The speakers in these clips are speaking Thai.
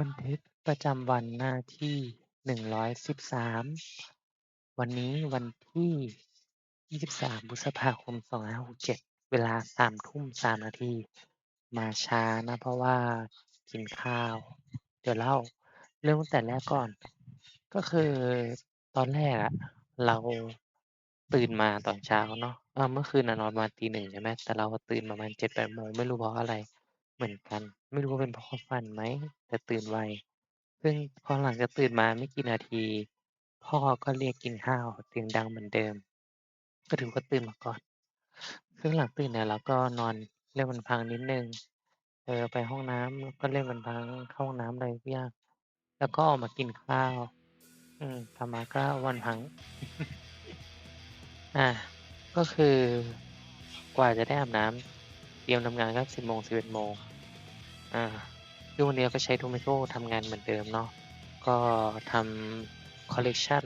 บันทึกประจำวันหน้าที่113วันนี้วันที่23พฤษภาคม2567เวลา3ทุ่ม3นาทีมาช้านะ เพราะว่ากินข้าว เดี๋ยวเล่าเริ่มตั้งแต่แรกก่อน ก็คือตอนแรกอะเราตื่นมาตอนเช้าเนาะเมื่อคืนนอนประมาณตี1ใช่ไหมแต่เราตื่นประมาณ7-8โมงไม่รู้เพราะอะไรเหมือนกัน ไม่รู้ว่าเป็นเพราะความฝันไหม แต่ตื่นไว ซึ่งพอหลังจากตื่นมาไม่กี่นาที พ่อก็เรียกกินข้าวเสียงดังเหมือนเดิม ก็ถือว่าตื่นมาก่อน ซึ่งหลังตื่นเนี่ยเราก็นอนเรียกมันพังนิดนึง เออไปห้องน้ำก็เรียกมันพังเข้าห้องน้ำอะไรกอย่างแล้วก็ออกมากินข้าว อืมต่อมาก็วันพัง อ่า ก็คือกว่าจะได้อาบน้ำเตรียมทำงานก็10โมง11โมง อาซึ่งวันนี้ก็ใช้ Tomato ทำงานเหมือนเดิมเนาะ ก็ทำคอลเลกชัน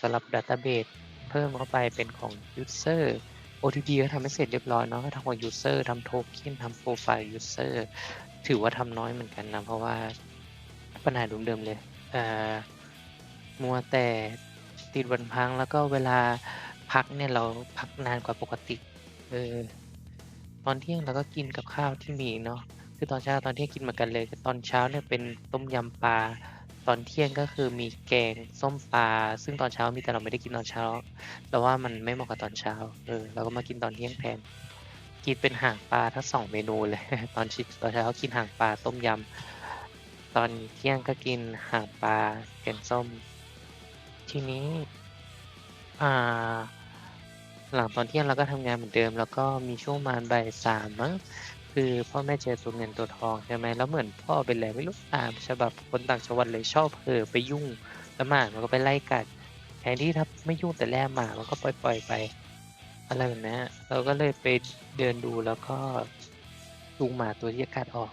สำหรับดัตต้าเบสเพิ่มเข้าไปเป็นของยูเซอร์ OTP ก็ทำให้เสร็จเรียบร้อยเนาะก็ทำของยูเซอร์ทำ Token ทำโพรไฟล์ยูเซอร์ถือว่าทำน้อยเหมือนกันนะ เพราะว่าปัญหาเดิมๆเลยอ่ามัวแต่ติดวันพักแล้วก็เวลาพักเนี่ยเราพักนานกว่าปกติเออตอนเที่ยงเราก็กินกับข้าวที่มีเนาะ คือตอนเช้าตอนเที่ยงกินเหมือนกันเลย ตอนเช้าเนี่ยเป็นต้มยำปลา ตอนเที่ยงก็คือมีแกงส้มปลา ซึ่งตอนเช้ามีแต่เราไม่ได้กินตอนเช้า เราว่ามันไม่เหมาะกับตอนเช้า เออ เราก็มากินตอนเที่ยงแทน กินเป็นหางปลาทั้ง2เมนูเลย ตอนชิตอนเช้ากินหางปลาต้มยำ ตอนเที่ยงก็กินหางปลาแกงส้ม ทีนี้ อ่า หลังตอนเที่ยงเราก็ทำงานเหมือนเดิม แล้วก็มีช่วงประมาณบ่าย3มั้ง คือพ่อแม่เจอตัวเงินตัวทองใช่ไหมแล้วเหมือนพ่อเป็นไรไม่รู้ตามฉบับคนต่างจังหวัดเลยชอบเผลอไปยุ่งแล้วหมามันก็ไปไล่กัดแทนที่ถ้าไม่ยุ่งแต่แรกหมามันก็ปล่อยๆไป อะไรแบบนี้เราก็เลยไปเดินดูแล้วก็จูงหมาตัวที่กัดออก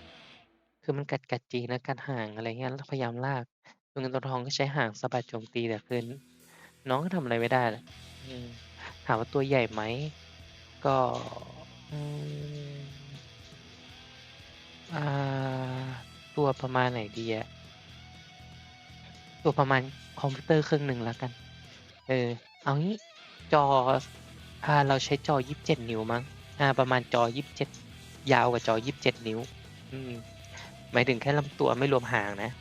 คือมันกัดๆจริงนะกัดห่างอะไรเงี้ยแล้วพยายามลากตัวเงินตัวทองก็ใช้ห่างสะบัดโจมตีแต่คือน้องก็ทำอะไรไม่ได้แหละถามว่าตัวใหญ่ไหมก็ อ่าตัวประมาณไหนดีอะตัวประมาณคอมพิวเตอร์เครื่องหนึ่งแล้วกัน เออ เอางี้จออ่าเราใช้จอ 27 นิ้วมั้งอาประมาณจอ 27 ยาวกว่าจอ 27 นิ้ว อืม หมายถึงแค่ลำตัวไม่รวมหางนะ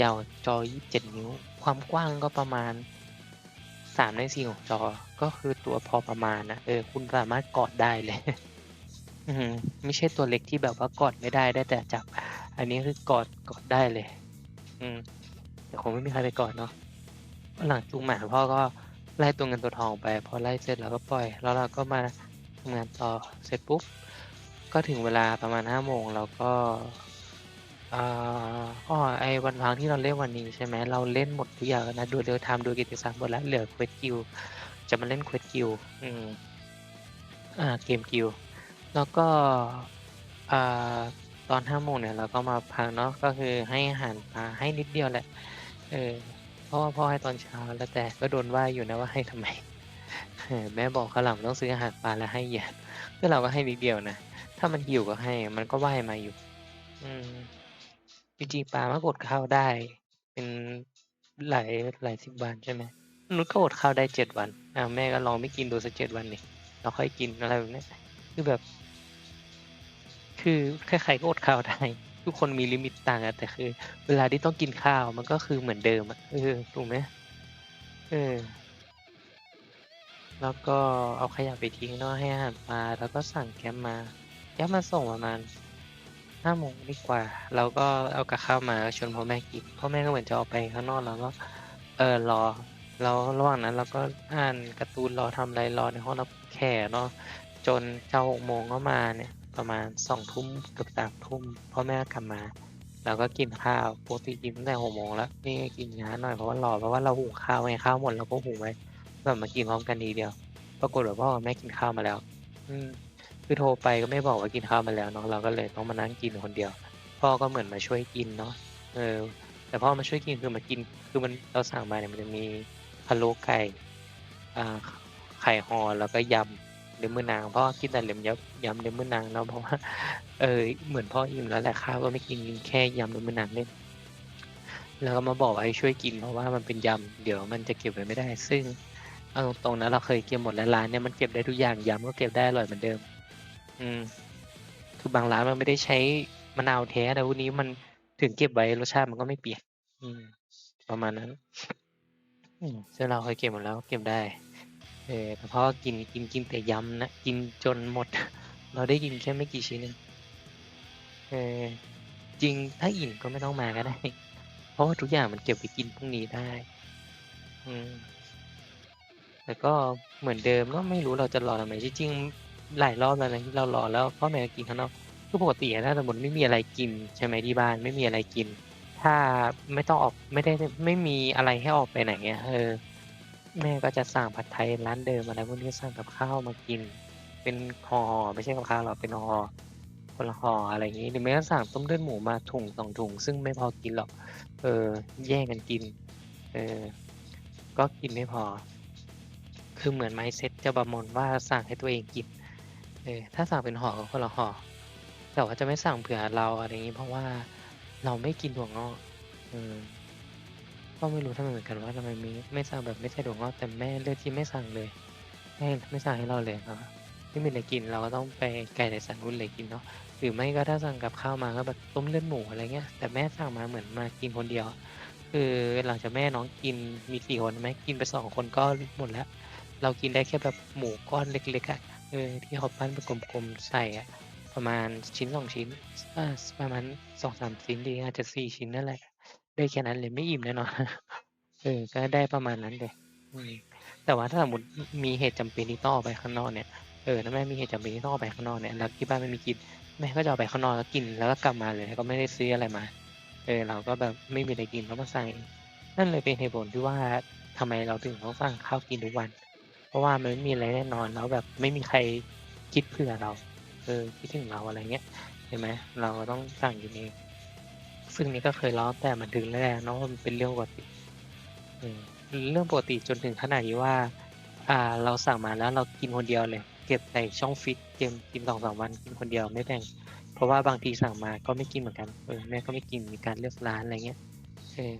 ยาวกว่าจอ 27 นิ้ว ความกว้างก็ประมาณ3/4ของจอ ก็คือตัวพอประมาณนะ เออ คุณสามารถกอดได้เลย อือฮึไม่ใช่ตัวเล็กที่แบบว่ากอดไม่ได้ได้แต่จับ อันนี้คือกอดกอดได้เลย อืมแต่คงไม่มีใครไปกอดเนาะหลังจูงหมาพ่อก็ไล่ตัวเงินตัวทองไป พอไล่เสร็จเราก็ปล่อย แล้วเราก็มาทำงานต่อเสร็จปุ๊บก็ถึงเวลาประมาณ5โมงเราก็อ่าอ้อไอ้วันพักที่เราเล่นวันนี้ใช่ไหมเราเล่นหมดทุกอย่างนะดู real time ดูกิตติศัพท์หมดแล้วเหลือ Quest Guild จะมาเล่น Quest Guild อืมอ่าเกม Guild แล้วก็ อ่า ตอน5โมงเนี่ยเราก็มาพักเนาะ ก็คือให้อาหารปลาให้นิดเดียวแหละ เออ เพราะว่าพ่อให้ตอนเช้าแล้วแต่ก็โดนว่าอยู่นะว่าให้ทำไม เออแม่บอกคราวหลังต้องซื้ออาหารปลาแล้วให้เยอะก็เราก็ให้นิดเดียวนะ ถ้ามันหิวก็ให้ มันก็ว่ายมาอยู่ อืม จริงๆปลามันก็อดข้าวได้ เป็นหลายหลายสิบวันใช่ไหมมนุษย์ก็อดข้าวได้7วันอ้าแม่ก็ลองไม่กินดูสัก7วันสิแล้วค่อยกินอะไรแบบเนี้ยคือแบบ คือใครๆก็อดข้าวได้ทุกคนมีลิมิตต่างกันแต่คือ เวลาที่ต้องกินข้าวมันก็คือเหมือนเดิมอะเออถูกไหมเออ แล้วก็เอาขยะไปทิ้งเนาะให้อาหารปลาแล้วก็สั่ง Grab มา Grab มาส่งประมาณ5โมงดีกว่า เราก็เอากับข้าวมาชวนพ่อแม่กินพ่อแม่ก็เหมือนจะออกไปข้างนอกเราก็ เออรอแล้วระหว่างนั้นเราก็อ่านการ์ตูนรอทำอะไรรอในห้องรับแขกเนาะจนเจะ6โมงก็มาเนี่ย ประมาณ2ทุ่มเกือบ3ทุ่มพ่อแม่กลับมาเราก็กินข้าวปกติกินตั้งแต่6โมงแล้วนี่กินช้าหน่อยเพราะว่ารอเพราะว่าเราหุงข้าวไงข้าวหมดเราก็หุงไว้แบบมากินพร้อมกันทีเดียว ปรากฏว่าพ่อแม่กินข้าวมาแล้ว อืมคือโทรไปก็ไม่บอกว่ากินข้าวมาแล้วเนาะเราก็เลยต้องมานั่งกินคนเดียว พ่อก็เหมือนมาช่วยกินเนาะเออ แต่พ่อมาช่วยกินคือมากิน คือมันเราสั่งมาเนี่ยมันจะมีพะโล้ไก่อ่าไข่ห่อแล้วก็ยำ เล็บมือนางพ่อกินแต่เล็มยับยำเล็บมือนางเนาะเพราะว่าเออเหมือนพ่ออิ่มแล้วแหละข้าวก็ไม่กินกินแค่ยำเล็บมือนางเล่นแล้วก็มาบอกว่าให้ช่วยกินเพราะว่ามันเป็นยำเดี๋ยวมันจะเก็บไว้ไม่ได้ ซึ่งเอาตรงๆนะเราเคยเก็บหมดแล้วร้านเนี่ยมันเก็บได้ทุกอย่างยำก็เก็บได้อร่อยเหมือนเดิม อืมคือบางร้านมันไม่ได้ใช้มะนาวแท้แต่พวกนี้มันถึงเก็บไว้รสชาติมันก็ไม่เปลี่ยนอืม ประมาณนั้น อืมซึ่งเราเคยเก็บหมดแล้วเก็บได้ เออแต่เพราะว่ากินกินกินแต่ยำนะ กินจนหมด เราได้กินแค่ไม่กี่ชิ้นเองเออจริงถ้าอิ่มก็ไม่ต้องมาก็ได้ เพราะว่าทุกอย่างมันเก็บไปกินพรุ่งนี้ได้ อืมแต่ก็เหมือนเดิมเนาะไม่รู้เราจะรอทำไมจริงหลายรอบแล้วนะที่เรารอแล้วพ่อแม่กินข้างนอกคือปกติถ้าสมมุติไม่มีอะไรกินใช่ไหมที่บ้านไม่มีอะไรกิน ถ้าไม่ต้องออกไม่ได้ไม่มีอะไรให้ออกไปไหนอะเออ แม่ก็จะสั่งผัดไทยร้านเดิมอะไรพวกนี้สั่งกับข้าวมากิน เป็นห่อไม่ใช่กับข้าวหรอกเป็นห่อคนละห่ออะไรอย่างี้หรือไม่ก็สั่งต้มเลือดหมูมาถุง2ถุง ซึ่งไม่พอกินหรอก เออ แย่งกันกิน เออ ก็กินไม่พอ คือเหมือน mindset จะประมวลว่าสั่งให้ตัวเองกิน เออ ถ้าสั่งเป็นห่อก็คนละห่อ แต่ว่าจะไม่สั่งเผื่อเราอะไรอย่างี้ เพราะว่าเราไม่กินถั่วงอก อืม ก็ไม่รู้ทำไมเหมือนกันว่าทำไมไม่ไม่สั่งแบบไม่ใส่ถั่วงอกแต่แม่เลือกที่ไม่สั่งเลยแม่ไม่สั่งให้เราเลยครับไม่มีอะไรกินเราก็ต้องไปไก่ไดสันนู่นเลยกินเนาะหรือไม่ก็ถ้าสั่งกับข้าวมาก็แบบต้มเลือดหมูอะไรเงี้ยแต่แม่สั่งมาเหมือนมากินคนเดียว คือหลังจากแม่น้องกินมี4คนแม่กินไป2คนก็หมดแล้วเรากินได้แค่แบบหมูก้อนเล็กๆอะเออที่เขาปั้นเป็นกลมๆใส่อะประมาณชิ้น2ชิ้นประมาณ2-3ชิ้นดีอาจจะ4ชิ้นนั่นแหละ ได้แค่นั้นเลยไม่อิ่มแน่นอนเออก็ได้ประมาณนั้นเลยแต่ว่าถ้าสมมติมีเหตุจำเป็นที่ต้องออกไปข้างนอกเนี่ยเออถ้าแม่มีเหตุจำเป็นที่ต้องออกไปข้างนอกเนี่ยแล้วที่บ้านไม่มีกินแม่ก็จะออกไปข้างนอกแล้วกินแล้วก็กลับมาเลยก็ไม่ได้ซื้ออะไรมา เออเราก็แบบไม่มีอะไรกินก็มาสั่งเองนั่นเลยเป็นเหตุผลที่ว่าทำไมเราถึงต้องสั่งข้าวกินทุกวัน เพราะว่ามันไม่มีอะไรแน่นอนแล้วแบบไม่มีใครคิดเผื่อเรา เออคิดถึงเราอะไรเงี้ยเห็นไหมเราก็ต้องสั่งกินเอง ซึ่งนี่ก็เคยร้อแต่บันทึกแรกๆเนาะมันเป็นเรื่องปกติเรื่องปกติจนถึงขนาดที่ว่า อ่า เราสั่งมาแล้วเรากินคนเดียวเลย เก็บใส่ช่องฟรีซเก็บกิน2-3วันกินคนเดียวไม่แบ่ง เพราะว่าบางทีสั่งมาก็ไม่กินเหมือนกันเออแม่ก็ไม่กินมีการเลือกร้านอะไรเงี้ยเออ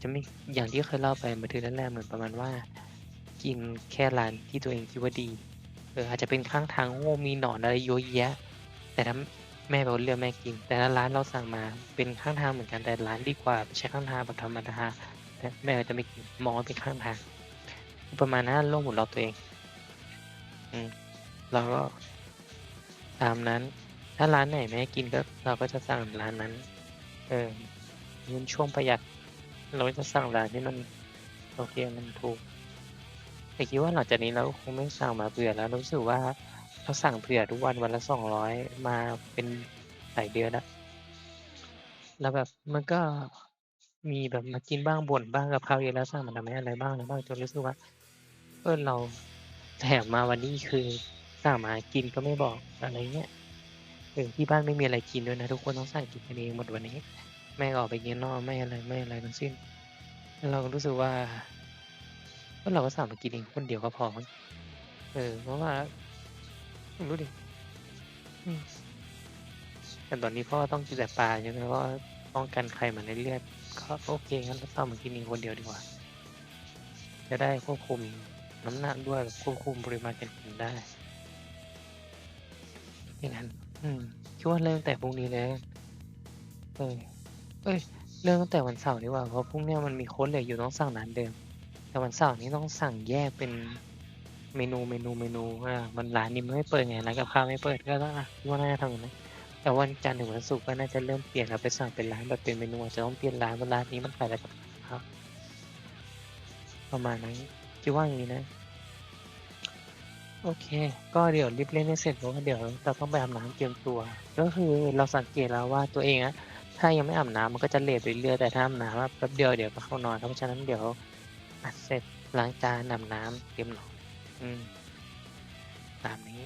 จะไม่อย่างที่เคยเล่าไปบันทึกแรกๆเหมือนประมาณว่า กินแค่ร้านที่ตัวเองคิดว่าดีเอออาจจะเป็นข้างทางโอ้มีหนอนอะไรเยอะแยะ แต่ถ้า แม่เป็นคนเลือกแม่กิน แต่ถ้าร้านเราสั่งมาเป็นข้างทางเหมือนกันแต่ร้านดีกว่าไม่ใช่ข้างทางแบบธรรมดาแต่แม่ก็จะไม่กินมองเป็นข้างทางประมาณนั้นโลกหมุนรอบตัวเอง อืมเราก็ตามนั้น ถ้าร้านไหนแม่กินก็ เราก็จะสั่งร้านนั้น เออเน้นช่วงประหยัด เราก็จะสั่งร้านที่มันโอเคมันถูกแต่คิดว่าหลังจากนี้เราคงไม่สั่งมาเผื่อแล้วรู้สึกว่า เราสั่งเผื่อทุกวันวันละ200มาเป็นหลายเดือนล้วแล้วแบบมันก็มีแบบมากินบ้างบ่นบ้างกับข้าวเยอะแล้วสั่งมาทำไมอะไรบ้างอะไรบ้างจนรู้สึกว่าเออเราแถมมาวันนี้คือสั่งมากินก็ไม่บอกอะไรเงี้ยเออที่บ้านไม่มีอะไรกินด้วยนะทุกคนต้องสั่งกินกันเองหมดวันนี้ แม่ก็ออกไปกินข้างนอกไม่อะไรไม่อะไรทั้งสิ้น เราก็รู้สึกว่าเราก็สั่งมากินเองคนเดียวก็พอ เออ เพราะว่า รู้ดิแต่ตอนนี้พ่อต้องกินแต่ปลาใช่ไหมเพราะว่าป้องกันไขมันในเลือดก็โอเคงั้นเราสั่งมากินเองคนเดียวดีกว่า จะได้ควบคุมน้ำหนักด้วยควบคุมปริมาณการกินได้อย่างงั้น อืมคิดว่าเริ่มแต่พรุ่งนี้เลยแล้วเออเอ๊ยเริ่มตั้งแต่วันเสาร์ดีกว่าเพราะพรุ่งนี้มันมีโค้ดเหลืออยู่ต้องสั่งร้านเดิม แต่วันเสาร์นี้ต้องสั่งแยกเป็น เมนูๆๆอามันร้านนี้มันไม่เปิดไงร้านกับข้าวไม่เปิดก็ต้องอะคิดว่าน่าจะทำอย่างนั้นแต่วันจันทร์ถึงวันศุกร์ก็น่าจะเริ่มเปลี่ยนแล้วไปสั่งเป็นร้านแบบเป็นเมนูอาจจะต้องเปลี่ยนร้านเพราะร้านนี้มันขายแต่กับ ประมาณนั้นคิดว่าอย่างงี้นะ โอเค ก็เดี๋ยวรีบเล่นให้เสร็จเพราะว่าเดี๋ยวเราต้องไปอาบน้ำเตรียมตัว ก็คือเราสังเกตแล้วว่าตัวเองอะถ้ายังไม่อาบน้ำมันก็จะเลตไปเรื่อยแต่ถ้าอาบน้ำแป๊บเดียวเดี๋ยวก็เข้านอนเพราะฉะนั้นเดี๋ยวอัดเสร็จล้างจานอาบน้ำเตรียมนอน อืม ตามนี้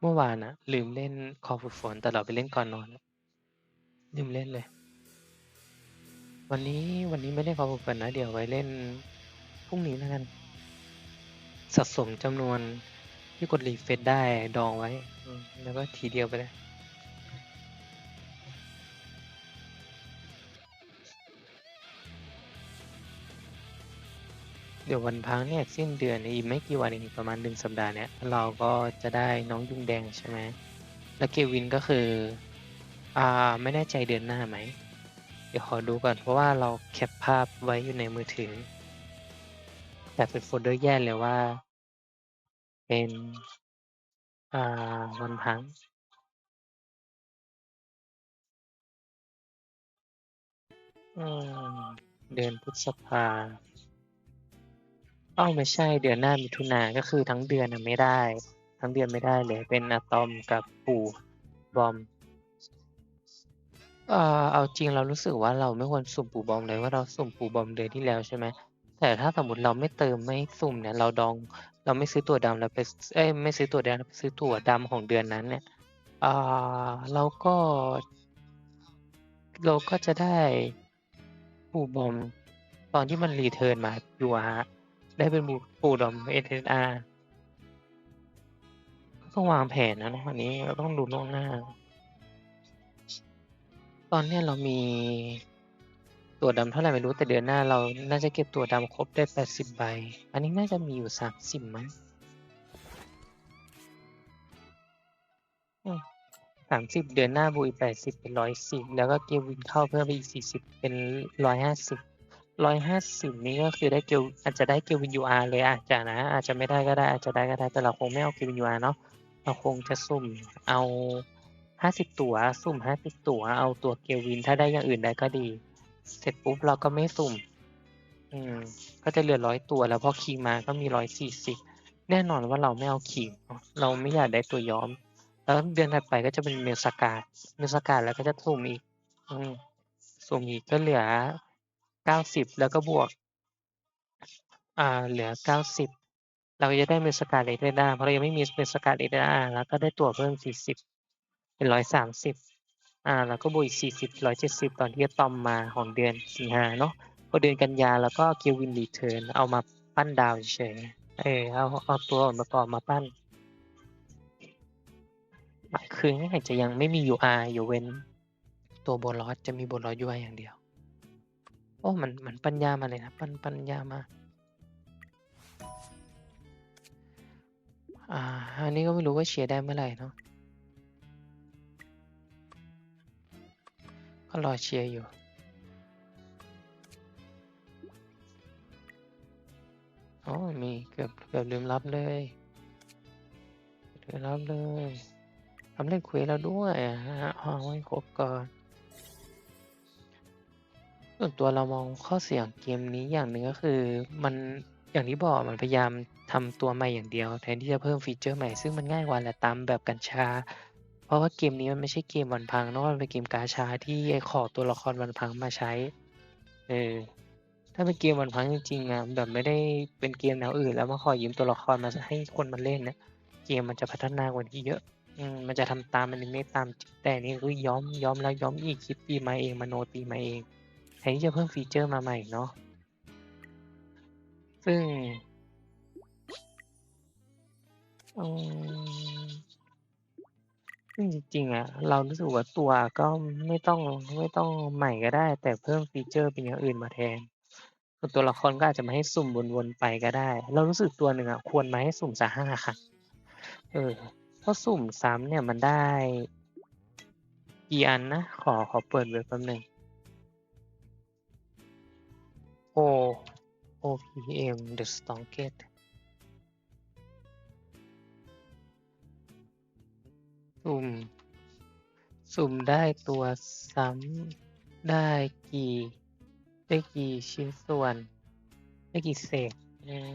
เมื่อวานน่ะลืมเล่นคอฝึกฝนแต่เราไปเล่นก่อนนอน ลืมเล่นเลย วันนี้วันนี้ไม่เล่นคอฝึกฝนนะเดี๋ยวไว้เล่นพรุ่งนี้แล้วกัน สะสมจำนวนที่กด refresh ได้ดองไว้ แล้วก็ทีเดียวไปเลย เดี๋ยววันพักเนี่ยสิ้นเดือนอีกไม่กี่วันเองประมาณหนึ่งสัปดาห์เนี่ยเราก็จะได้น้องยุงแดงใช่ไหมแล้วเกวินก็คือ อ่าไม่แน่ใจเดือนหน้าไหม เดี๋ยวขอดูก่อนเพราะว่าเราแคปภาพไว้อยู่ในมือถือ แต่เป็นโฟลเดอร์แยกเลยว่า เป็น อ่าวันพักอืมเดือนพฤษภา อ้าวไม่ใช่เดือนหน้ามิถุนาก็คือทั้งเดือนน่ะไม่ได้ ทั้งเดือนไม่ได้เลย เป็นอะตอมกับปู่บอมเอ่อเอาจริงเรารู้สึกว่าเราไม่ควรสุ่มปู่บอมเลยว่าเราสุ่มปู่บอมเดือนที่แล้วใช่ไหมแต่ถ้าสมมติเราไม่เติมไม่สุ่มเนี่ย เราดอง เราไม่ซื้อตั๋วดำเราไปเอ๊ยไม่ซื้อตั๋วแดงเราไปซื้อตั๋วดำของเดือนนั้นเนี่ยอ่าเราก็ เราก็จะได้ปู่บอมตอนที่มันรีเทิร์นมา UR ได้เป็นบูปู่ดอม SSR ก็ต้องวางแผนนะเนาะอันนี้เราต้องดูล่วงหน้า ตอนนี้เรามีตัวดำเท่าไหร่ไม่รู้แต่เดือนหน้าเราน่าจะเก็บตัวดำครบได้80ใบ อันนี้น่าจะมีอยู่30มั้งอืม30เดือนหน้าบวกอีก80เป็น110แล้วก็เกวินเข้าเพิ่มไปอีก40เป็น 150 150นี้ก็คือได้เกลอาจจะได้เกวิน UR เลยอาจจะนะ อาจจะไม่ได้ก็ได้อาจจะได้ก็ได้แต่เราคงไม่เอาเกวิน UR เนาะเราคงจะสุ่มเอา50ตั๋วสุ่ม50ตั๋วเอาตัวเกวินถ้าได้อย่างอื่นได้ก็ดี เสร็จปุ๊บเราก็ไม่สุ่ม อืม ก็จะเหลือ100ตัวแล้วพอคิงมาก็มี140แน่นอนว่าเราไม่เอาคิงเราไม่อยากได้ตัวย้อม แล้วเดือนถัดไปก็จะเป็น Melscar Melscar แล้วก็จะสุ่มอีก อืมสุ่มอีกก็เหลือ 90แล้วก็บวก อ่า เหลือ90เราจะได้ Melscar Ellida เพราะเรายังไม่มี Melscar Ellida แล้วก็ได้ตัวเพิ่ม40เป็น130อ่า แล้วก็บวกอีก40 170ตอนที่อะตอมมาของเดือนสิงหาเนาะพอเดือนกันยาเราก็เกวินรีเทิร์นเอามาปั้นดาวเฉยเออเอาเอาตัวอื่นประกอบมาปั้นคือง่ายๆจะยังไม่มี UR ยกเว้นตัว Boros จะมี Boros UR อย่างเดียว อ้มันมันปั้นยามาเลยนะปั้นปั้นยามา อ่า อันนี้ก็ไม่รู้ว่าเชียร์ได้เมื่อไหร่เนาะก็รอเชียร์อยู่อ๋อมีเกือบเกือบลืมรับเลยลืมรับเลยทำเล่นควสแล้วด้วยอะฮะเอาให้ครบก่อน ส่วนตัวเรามองข้อเสียของเกมนี้อย่างหนึ่งก็คือมันอย่างที่บอกมันพยายามทำตัวใหม่อย่างเดียว แทนที่จะเพิ่มฟีเจอร์ใหม่ซึ่งมันง่ายกว่าแหละตามแบบกัญชา เพราะว่าเกมนี้มันไม่ใช่เกมวันพังเนาะมันเป็นเกมกาชาที่ขอตัวละครวันพังมาใช้เออถ้าเป็นเกมวันพังจริงๆอะแบบไม่ได้เป็นเกมแนวอื่น แล้วมาขอยืมตัวละครมาให้คนมาเล่นเน่ะเกมมันจะพัฒนากว่านี้เยอะอืมมันจะทำตามอนิเมะตามแต่นนี้คือย้อมย้อมแล้วย้อมอีกคิดธีมาเองมโนธีมาเอง นที่จะเพิ่มฟีเจอร์มาใหม่เนาะซึ่งซึ่งจริงๆอะเรารู้สึกว่าตัวก็ไม่ต้องไม่ต้องใหม่ก็ได้ แต่เพิ่มฟีเจอร์เป็นอย่างอื่นมาแทนตัวละครก็อาจจะมาให้สุ่มวนๆไปก็ได้ เรารู้สึกตัวหนึ่งอะควรมาให้สุ่มสัก5ครั้งเออเพราะสุ่มซ้ำเนี่ยมันได้กี่อันนะ ขอขอเปิดเว็บแป๊บหนึ่ง OPM The Strongest สุ่ม สุ่มได้ตัวซ้ำได้กี่ ได้กี่ชิ้นส่วน ได้กี่เศษอืม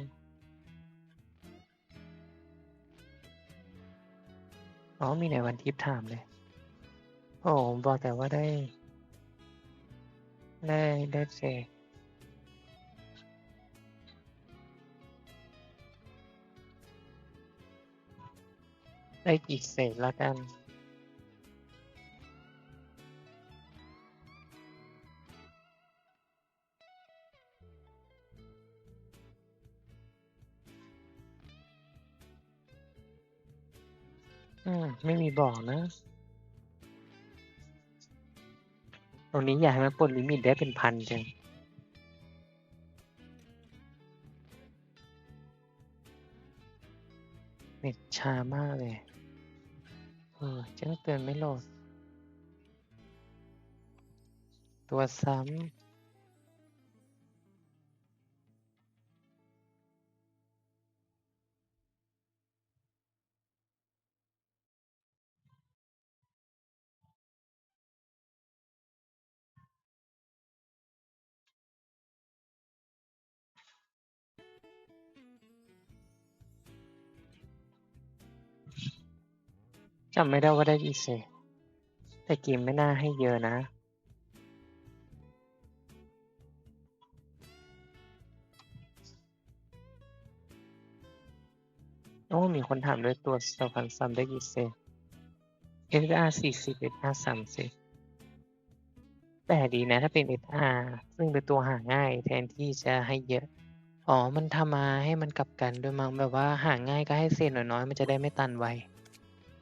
อ๋อ มีไหนวันทิปถามเลยโอ้โฮบอกแต่ว่าได้ ได้ ได้เศษ ได้กี่เศษล้วกัน อืม ไม่มีบอกนะ ตรงนี้อยากให้มันปลดลิมิตได้เป็นพันจังเน็ตชามากเลย เออแจ้งเตือนไม่โหลด ตัวซ้ำ จำไม่ได้ว่าได้กี่เซตแต่เกมไม่น่าให้เยอะนะ โอ้ มีคนถามด้วยตัวสฟันซัมได้กี่เซต SR 40 SR 30แต่ดีนะถ้าเป็น SR ซึ่งเป็นตัวหาง่ายแทนที่จะให้เยอะ อ๋อ มันทำมาให้มันกลับกันด้วยมั้งแบบว่าหาง่ายก็ให้เศษน้อยๆมันจะได้ไม่ตันไว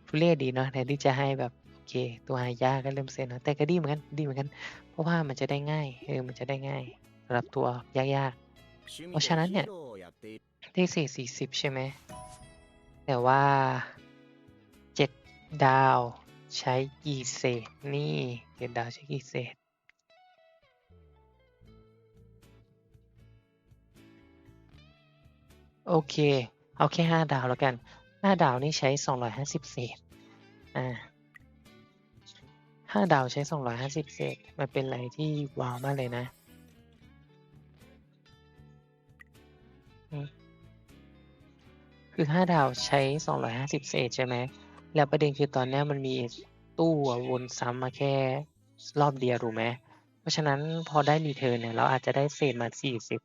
ทุเรศดีเนาะแทนที่จะให้แบบโอเค ตัวหายากก็เริ่มเศษน้อยแต่ก็ดีเหมือนกันดีเหมือนกัน เพราะว่ามันจะได้ง่ายเออมันจะได้ง่ายสำหรับตัวยากๆเพราะฉะนั้นเนี่ยได้เศษสี่สิบใช่ไหมแต่ว่าเจ็ดดาวใช้กี่เศษนี่เจ็ดดาวใช้กี่เศษโอเค เอาแค่ห้าดาวแล้วกัน ห้าดาวนี่ใช้สองร้อยห้าสิบเศษอ่าห้าดาวใช้สองร้อยห้าสิบเศษมันเป็นอะไรที่ว้าวมากเลยนะคือห้าดาวใช้สองร้อยห้าสิบเศษใช่ไหมแล้วประเด็นคือตอนนี้มันมีตู้วนซ้ำมาแค่รอบเดียวถูกไหมเพราะฉะนั้นพอได้รีเทิร์นเนี่ยเราอาจจะได้เศษมาสี่สิบ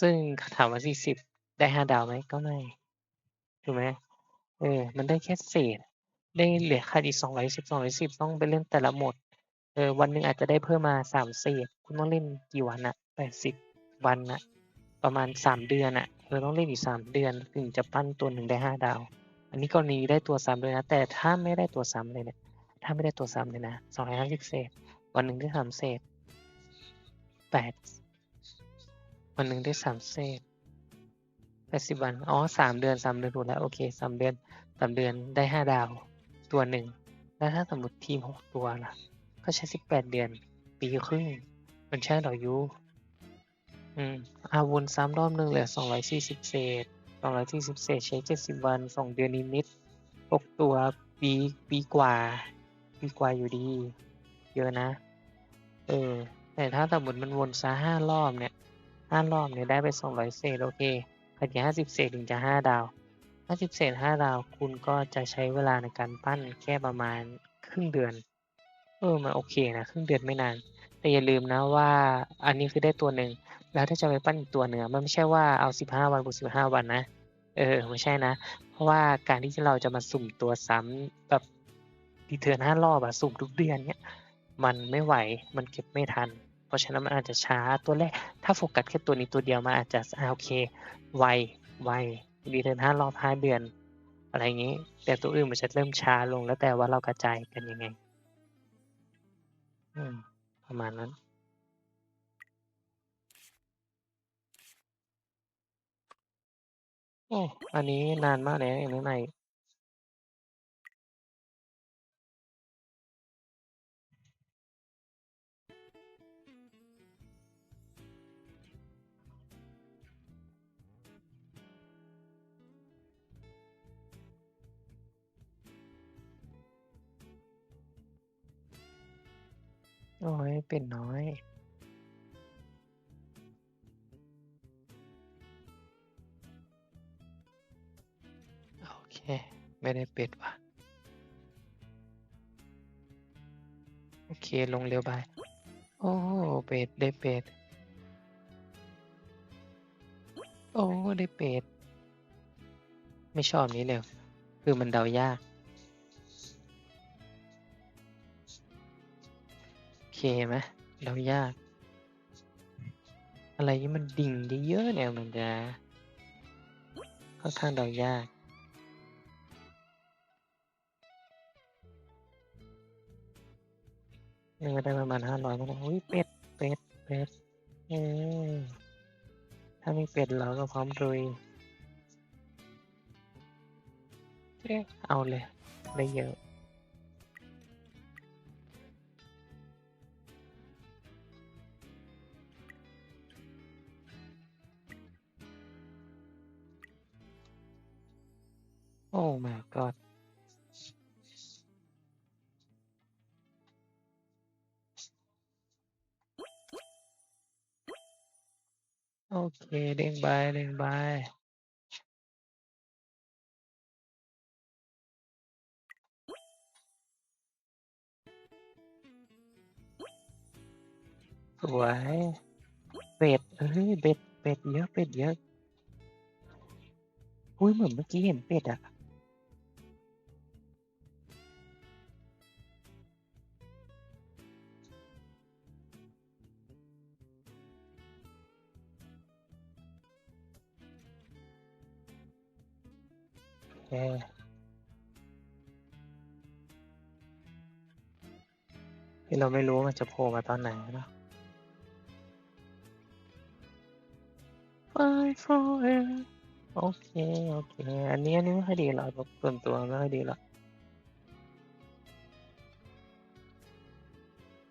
ซึ่งถามว่าสี่สิบได้ห้าดาวไหมก็ไม่ ถูกไหมเออ มันได้แค่เศษ ได้เหลือขาดอีกสองร้อยสิบสองร้อยสิบต้องไปเล่นแต่ละหมด เออ วันหนึ่งอาจจะได้เพิ่มมาสามเศษ คุณต้องเล่นกี่วันอะแปดสิบวันอะประมาณสามเดือนอะเออต้องเล่นอีกสามเดือนถึงจะปั้นตัวหนึ่งได้ห้าดาว อันนี้กรณีได้ตัวซ้ำเลยนะ แต่ถ้าไม่ได้ตัวซ้ำเลยเนี่ย ถ้าไม่ได้ตัวซ้ำเลยนะสองร้อยห้าสิบเศษ วันหนึ่งได้สามเศษแปดวันหนึ่งได้สามเศษ แปดสิบวัน อ๋อสามเดือนสามเดือนถูกแล้วโอเคสามเดือนสามเดือนได้ห้าดาวตัวหนึ่ง แล้วถ้าสมมติทีมหกตัวล่ะก็ใช้สิบแปดเดือน ปีครึ่ง มันใช่ดอยูอืมอาวนซ้ำรอบหนึ่งเหลือสองร้อยสี่สิบเศษสองร้อยสี่สิบเศษใช้เจ็ดสิบวันสองเดือนนิดๆหกตัวปีปีกว่า ปีกว่าอยู่ดี เยอะนะ เออ แต่ถ้าสมมติมันวนซะห้ารอบเนี่ยห้ารอบเนี่ยได้ไปสองร้อยเศษโอเค ขยันห้าสิบเศษถึงจะห้าดาวห้าสิบเศษห้าดาว คุณก็จะใช้เวลาในการปั้นแค่ประมาณครึ่งเดือน เออ มันโอเคนะ ครึ่งเดือนไม่นาน แต่อย่าลืมนะว่าอันนี้คือได้ตัวหนึ่ง แล้วถ้าจะไปปั้นอีกตัวหนึ่งอมันไม่ใช่ว่าเอาสิบห้าวันบวกสิบห้าวันนะ เออ ไม่ใช่นะ เพราะว่าการที่เราจะมาสุ่มตัวซ้ำแบบดีเทิร์นห้ารอบอะสุ่มทุกเดือนเนี่ยมันไม่ไหว มันเก็บไม่ทัน เพราะฉะนั้นมันอาจจะช้าตัวแรก ถ้าโฟกัสแค่ตัวนี้ตัวเดียวมันอาจจะอ่าโอเค ไว ไวดีเทิร์นห้ารอบห้าเดือน อะไรอย่างนี้ แต่ตัวอื่นมันจะเริ่มช้าลงแล้วแต่ว่าเรากระจายกันยังไง อืม ประมาณนั้นโอ้อันนี้นานมากเลยนะยั โอ้ยเป็นน้อย โอเค ไม่ได้เป็ดว่ะ โอเค ลงเร็วไป โอ้เป็ด ได้เป็ด โอ้ ได้เป็ด ไม่ชอบนี้เลย คือมันเดายาก เคไหมเดายาก อะไรที่มันดิ่งเยอะๆเนี่ยมันจะค่อนข้างเดายากนี่ก็ได้ประมาณห้าร้อยแล้วนะอุ้ยเป็ด เป็ด เป็ด เออถ้ามีเป็ดเราก็พร้อมลุยเอ๊ะเอาเลยได้เยอะ โอ้ my god โอเค เด้งไปเด้งไปสวยเป็ดเฮ้ยเป็ดเป็ดเยอะเป็ดเยอะ อุ๊ยเหมือนเมื่อกี้เห็นเป็ดอะ เคที่เราไม่รู้มันจะโผล่มาตอนไหนนะ Fight forever โอเค โอเค อันนี้อันนี้ไม่ค่อยดีหรอกส่วนตัวไม่ค่อยดีหรอก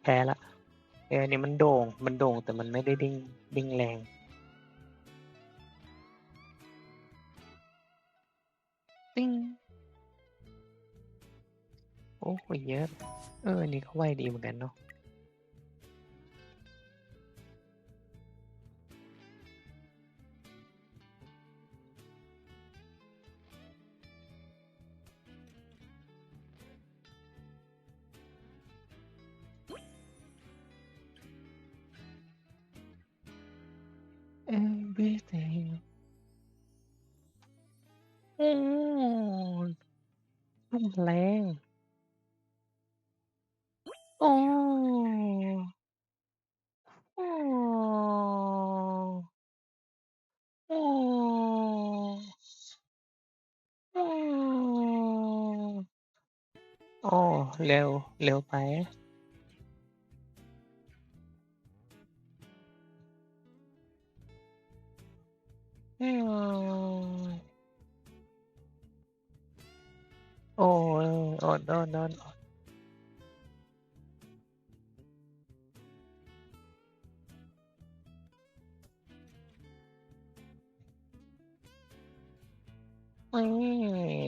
แพ้ล้วเอออันนี้มันโด่ง มันโด่งแต่มันไม่ได้เด้งเด้งแรง อ้โฮเยอะ เอออันนี้ก็ไวดีเหมือนกันเนาะ Everything โอ้ลูกมันแรง เร็ว เร็วไป โอ้ยอดๆๆๆนี่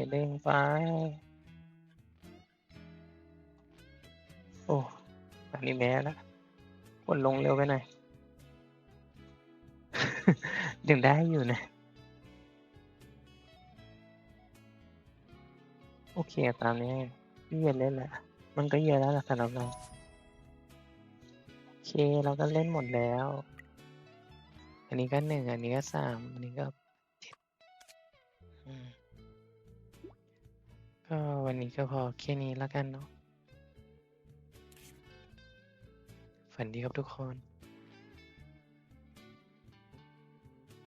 เด้งไป โอ้อันนี้แพ้แล้วกดลงเร็วไปหน่อยยังได้อยู่นะ โอเคตามนี้พี่จะเล่นแหละ มันก็เยอะแล้วแหละสำหรับเรา โอเคเราก็เล่นหมดแล้ว อันนี้ก็1อันนี้ก็3อันนี้ก็7อืมก็วันนี้ก็พอแค่นี้แล้วกันเนาะ ฝันดีครับทุกคน